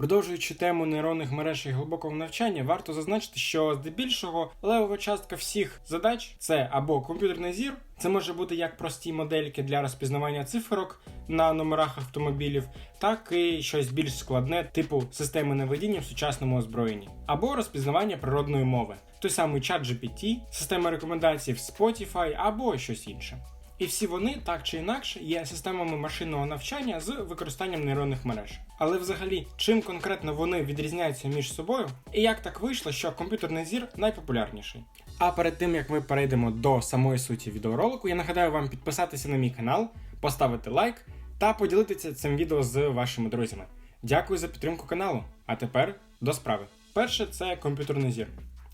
Продовжуючи тему нейронних мереж і глибокого навчання, варто зазначити, що здебільшого левова частка всіх задач це або комп'ютерний зір, це може бути як прості модельки для розпізнавання циферок на номерах автомобілів, так і щось більш складне, типу системи наведіння в сучасному озброєнні, або розпізнавання природної мови, той самий чат GPT, система рекомендацій в Spotify або щось інше. І всі вони так чи інакше є системами машинного навчання з використанням нейронних мереж. Але взагалі, чим конкретно вони відрізняються між собою, і як так вийшло, що комп'ютерний зір найпопулярніший. А перед тим як ми перейдемо до самої суті відеоролику, я нагадаю вам підписатися на мій канал, поставити лайк та поділитися цим відео з вашими друзями. Дякую за підтримку каналу. А тепер до справи. Перше це комп'ютерний зір.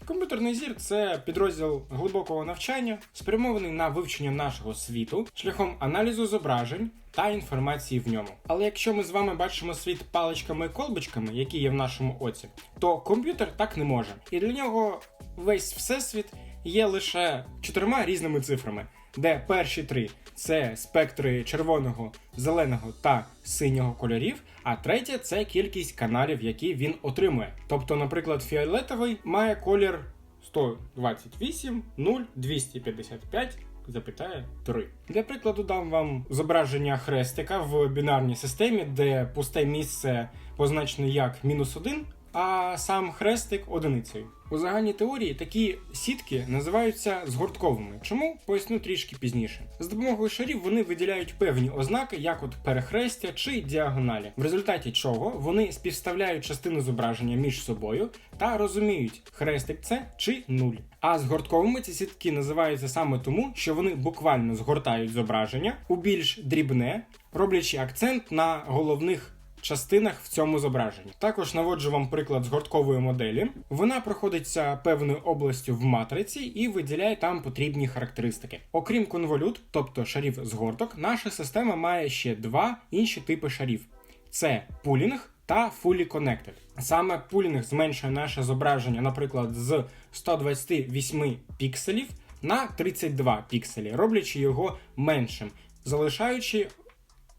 Комп'ютерний зір це підрозділ глибокого навчання, спрямований на вивчення нашого світу шляхом аналізу зображень та інформації в ньому. Але якщо ми з вами бачимо світ паличками і колбочками, які є в нашому оці, то комп'ютер так не може. І для нього весь всесвіт є лише чотирма різними цифрами, де перші три це спектри червоного, зеленого та синього кольорів, а третє це кількість каналів, які він отримує. Тобто, наприклад, фіолетовий має колір 128, 0, 255. Запитає 3. Для прикладу дам вам зображення хрестика в бінарній системі, де пусте місце позначено як мінус 1, а сам хрестик одиницею. У загальній теорії такі сітки називаються згортковими. Чому поясню трішки пізніше. З допомогою шарів вони виділяють певні ознаки, як от перехрестя чи діагоналі, в результаті чого вони співставляють частини зображення між собою та розуміють, хрестик це чи нуль. А згортковими ці сітки називаються саме тому, що вони буквально згортають зображення у більш дрібне, роблячи акцент на головних частинах в цьому зображенні. Також наводжу вам приклад згорткової моделі. Вона проходиться певною областю в матриці і виділяє там потрібні характеристики. Окрім конволют, тобто шарів згорток, наша система має ще два інші типи шарів: це пулінг та Fully Connected. Саме пулінг зменшує наше зображення, наприклад, з 128 пікселів на 32 пікселі, роблячи його меншим, залишаючи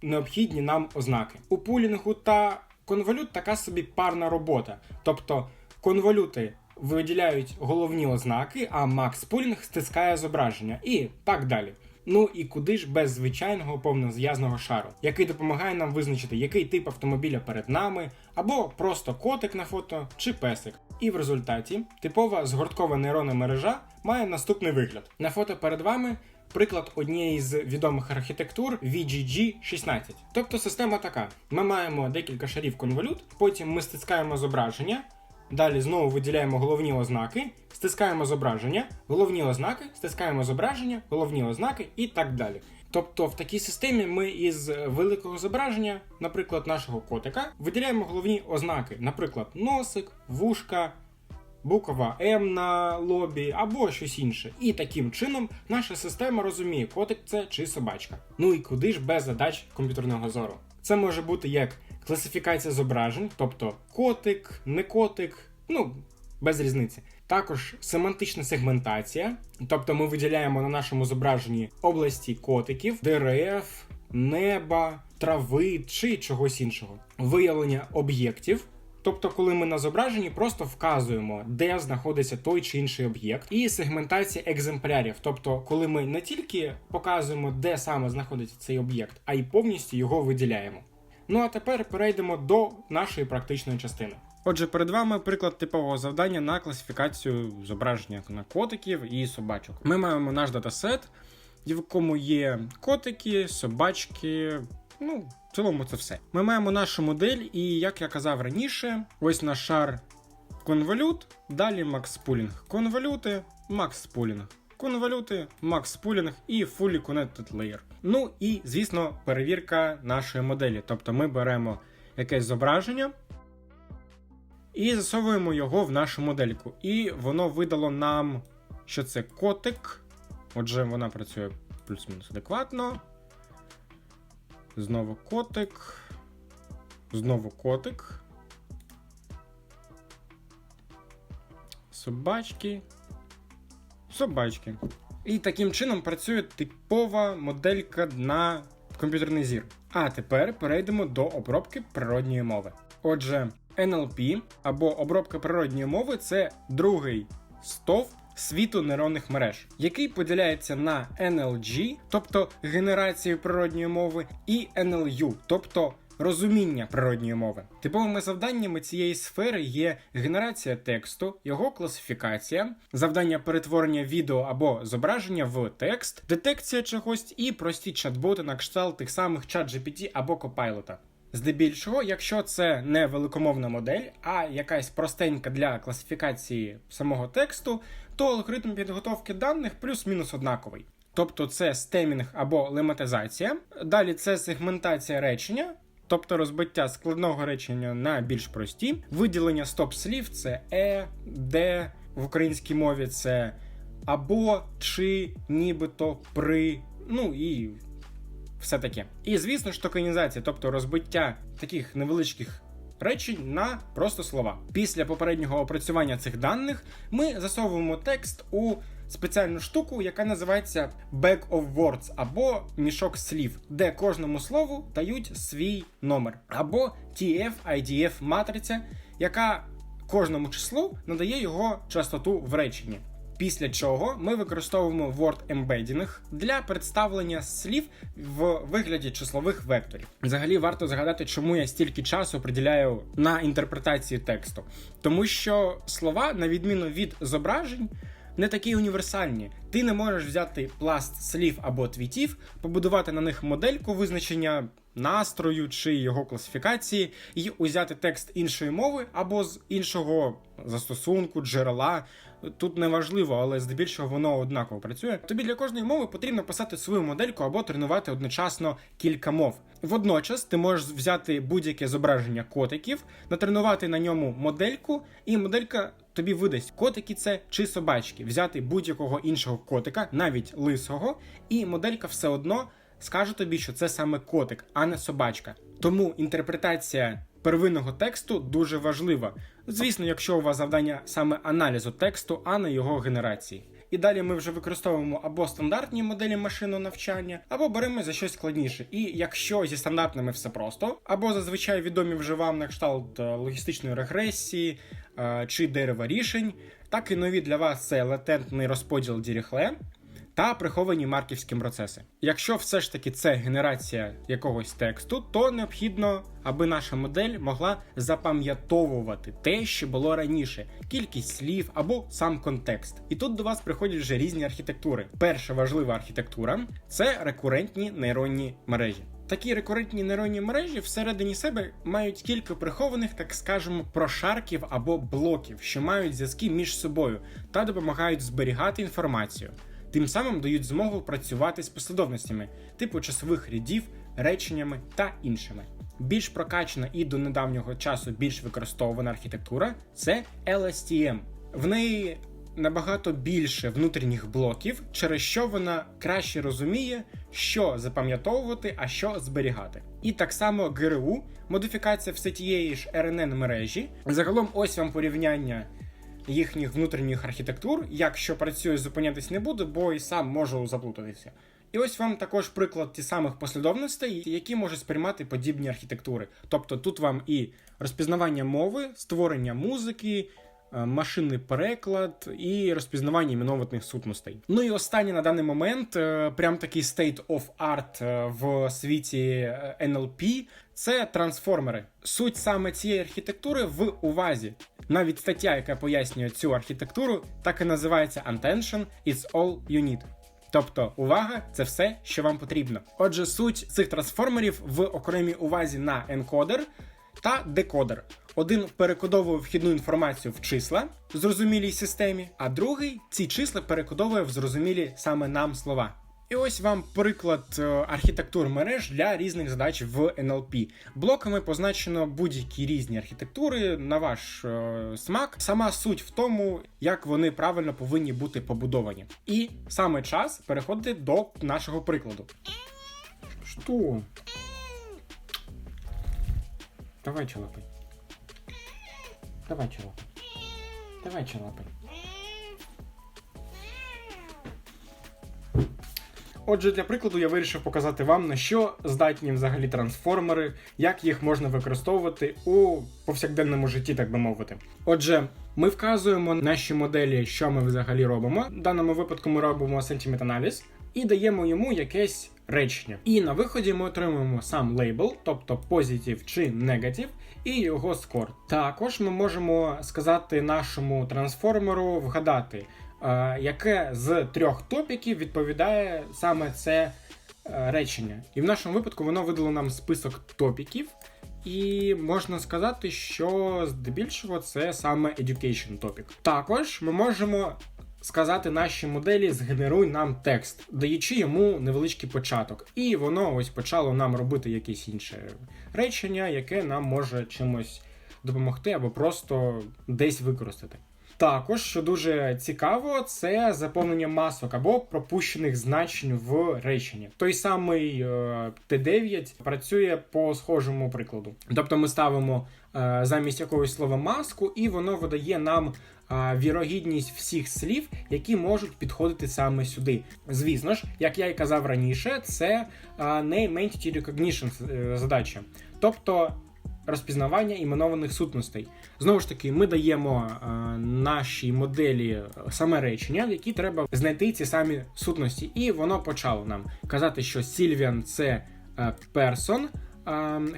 необхідні нам ознаки. У пулінгу та конволют така собі парна робота. Тобто конволюти виділяють головні ознаки, а Макс Пулінг стискає зображення і так далі. Ну і куди ж без звичайного повнозв'язного шару, який допомагає нам визначити, який тип автомобіля перед нами, або просто котик на фото чи песик. І в результаті типова згорткова нейронна мережа має наступний вигляд. На фото перед вами приклад однієї з відомих архітектур VGG16. Тобто система така: ми маємо декілька шарів конволют, потім ми стискаємо зображення. Далі знову виділяємо головні ознаки, стискаємо зображення, головні ознаки, стискаємо зображення, головні ознаки і так далі. Тобто в такій системі ми із великого зображення, наприклад, нашого котика, виділяємо головні ознаки, наприклад, носик, вушка, буква М на лобі або щось інше. І таким чином наша система розуміє, котик це чи собачка. Ну і куди ж без задач комп'ютерного зору? Це може бути як класифікація зображень, тобто котик, не котик, ну без різниці. Також семантична сегментація, тобто ми виділяємо на нашому зображенні області котиків, дерев, неба, трави чи чогось іншого. Виявлення об'єктів. Тобто, коли ми на зображенні просто вказуємо, де знаходиться той чи інший об'єкт, і сегментація екземплярів, тобто, коли ми не тільки показуємо, де саме знаходиться цей об'єкт, а й повністю його виділяємо. Ну а тепер перейдемо до нашої практичної частини. Отже, перед вами приклад типового завдання на класифікацію зображення на котиків і собачок. Ми маємо наш датасет, в якому є котики, собачки. Ну, в цілому це все. Ми маємо нашу модель, і як я казав раніше, ось наш шар конволют, далі Pooling. Конволюти, Max Pooling. Max і Fully Connected Layer. Ну і, звісно, перевірка нашої моделі. Тобто ми беремо якесь зображення і засовуємо його в нашу модельку. І воно видало нам, що це котик. Отже, вона працює плюс-мінус адекватно. Знову котик. Знову котик. Собачки. Собачки. І таким чином працює типова моделька на комп'ютерний зір. А тепер перейдемо до обробки природньої мови. Отже, NLP або обробка природньої мови це другий стов світу нейронних мереж, який поділяється на NLG, тобто генерацію природньої мови, і NLU, тобто розуміння природньої мови. Типовими завданнями цієї сфери є генерація тексту, його класифікація, завдання перетворення відео або зображення в текст, детекція чогось і прості чат-боти на кшталт тих самих ChatGPT або Copilot. Здебільшого, якщо це не великомовна модель, а якась простенька для класифікації самого тексту, то алгоритм підготовки даних плюс-мінус однаковий. Тобто це стемінг або лематизація. Далі це сегментація речення, тобто розбиття складного речення на більш прості. Виділення стоп-слів це е, де в українській мові це або, чи, нібито, при, ну і все таке. І звісно ж токенізація, тобто розбиття таких невеличких речень на просто слова. Після попереднього опрацювання цих даних ми засовуємо текст у спеціальну штуку, яка називається Bag of Words або мішок слів, де кожному слову дають свій номер, або TF-IDF матриця, яка кожному числу надає його частоту в реченні. Після чого ми використовуємо word embedding для представлення слів в вигляді числових векторів. Взагалі варто згадати, чому я стільки часу приділяю на інтерпретацію тексту, тому що слова, на відміну від зображень, не такі універсальні. Ти не можеш взяти пласт слів або твітів, побудувати на них модельку визначення настрою чи його класифікації, і узяти текст іншої мови або з іншого застосунку, джерела. Тут не важливо, але здебільшого воно однаково працює. Тобі для кожної мови потрібно писати свою модельку або тренувати одночасно кілька мов. Водночас ти можеш взяти будь-яке зображення котиків, натренувати на ньому модельку, і моделька тобі видасть котики це чи собачки, взяти будь-якого іншого котика, навіть лисого, і моделька все одно скаже тобі, що це саме котик, а не собачка. Тому інтерпретація первинного тексту дуже важлива. Звісно, якщо у вас завдання саме аналізу тексту, а не його генерації. І далі ми вже використовуємо або стандартні моделі машинного навчання, або беремо за щось складніше. І якщо зі стандартними все просто, або зазвичай відомі вже вам на кшталт е, логістичної регресії е, чи дерева рішень, так і нові для вас це латентний розподіл діріхле та приховані марківські процеси. Якщо все ж таки це генерація якогось тексту, то необхідно, аби наша модель могла запам'ятовувати те, що було раніше, кількість слів або сам контекст. І тут до вас приходять вже різні архітектури. Перша важлива архітектура це рекурентні нейронні мережі. Такі рекурентні нейронні мережі всередині себе мають кілька прихованих, так скажемо, прошарків або блоків, що мають зв'язки між собою та допомагають зберігати інформацію тим самим дають змогу працювати з послідовностями, типу часових рядів, реченнями та іншими. Більш прокачана і до недавнього часу більш використовувана архітектура це LSTM. В неї набагато більше внутрішніх блоків, через що вона краще розуміє, що запам'ятовувати, а що зберігати. І так само ГРУ, модифікація все тієї ж RNN мережі. Загалом, ось вам порівняння їхніх внутрішніх архітектур. Якщо працює, зупинятись не буду, бо і сам можу заплутатися. І ось вам також приклад ті самих послідовностей, які можуть сприймати подібні архітектури. Тобто тут вам і розпізнавання мови, створення музики, машинний переклад і розпізнавання іменовитних сутностей. Ну і останнє на даний момент, е, прям такий state of art е, в світі NLP – це трансформери. Суть саме цієї архітектури в увазі. Навіть стаття, яка пояснює цю архітектуру, так і називається Attention It's all you need. Тобто увага це все, що вам потрібно. Отже, суть цих трансформерів в окремій увазі на енкодер та декодер. Один перекодовує вхідну інформацію в числа в зрозумілій системі, а другий ці числа перекодовує в зрозумілі саме нам слова. І ось вам приклад е, архітектур мереж для різних задач в NLP. Блоками позначено будь-які різні архітектури на ваш е, смак. Сама суть в тому, як вони правильно повинні бути побудовані. І саме час переходити до нашого прикладу. Що? Давай челапай. Давай челапай. Давай челапай. Отже, для прикладу я вирішив показати вам на що здатні взагалі трансформери, як їх можна використовувати у повсякденному житті, так би мовити. Отже, ми вказуємо наші моделі, що ми взагалі робимо. В даному випадку ми робимо сентимент-аналіз і даємо йому якесь речення. І на виході ми отримуємо сам лейбл, тобто позитив чи негатив, і його скор. Також ми можемо сказати нашому трансформеру вгадати, е, яке з трьох топіків відповідає саме це е, речення. І в нашому випадку воно видало нам список топіків. І можна сказати, що здебільшого це саме education topic. Також ми можемо сказати нашій моделі згенеруй нам текст, даючи йому невеличкий початок. І воно ось почало нам робити якесь інше речення, яке нам може чимось допомогти або просто десь використати. Також, що дуже цікаво, це заповнення масок або пропущених значень в реченні. Той самий е, Т9 працює по схожому прикладу. Тобто ми ставимо е, замість якогось слова маску, і воно видає нам вірогідність всіх слів, які можуть підходити саме сюди. Звісно ж, як я і казав раніше, це е, Name Entity Recognition е, задача. Тобто розпізнавання іменованих сутностей. Знову ж таки, ми даємо е, нашій моделі саме речення, в які треба знайти ці самі сутності, і воно почало нам казати, що Сільвіан це е, е,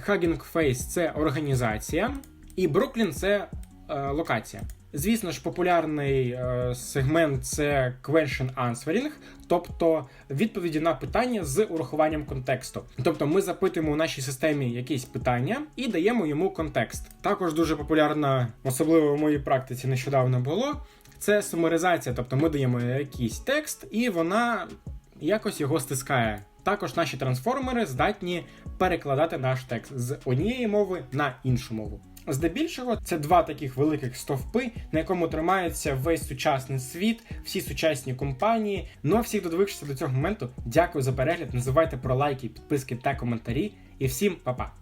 Hugging Face це організація, і Бруклін це е, локація. Звісно ж, популярний е, сегмент це question answering, тобто відповіді на питання з урахуванням контексту. Тобто ми запитуємо у нашій системі якісь питання і даємо йому контекст. Також дуже популярна, особливо в моїй практиці нещодавно було. Це сумаризація, тобто ми даємо якийсь текст, і вона якось його стискає. Також наші трансформери здатні перекладати наш текст з однієї мови на іншу мову. Здебільшого, це два таких великих стовпи, на якому тримається весь сучасний світ, всі сучасні компанії. Ну а всіх, хто дивився до цього моменту, дякую за перегляд. Не забувайте про лайки, підписки та коментарі. І всім па-па!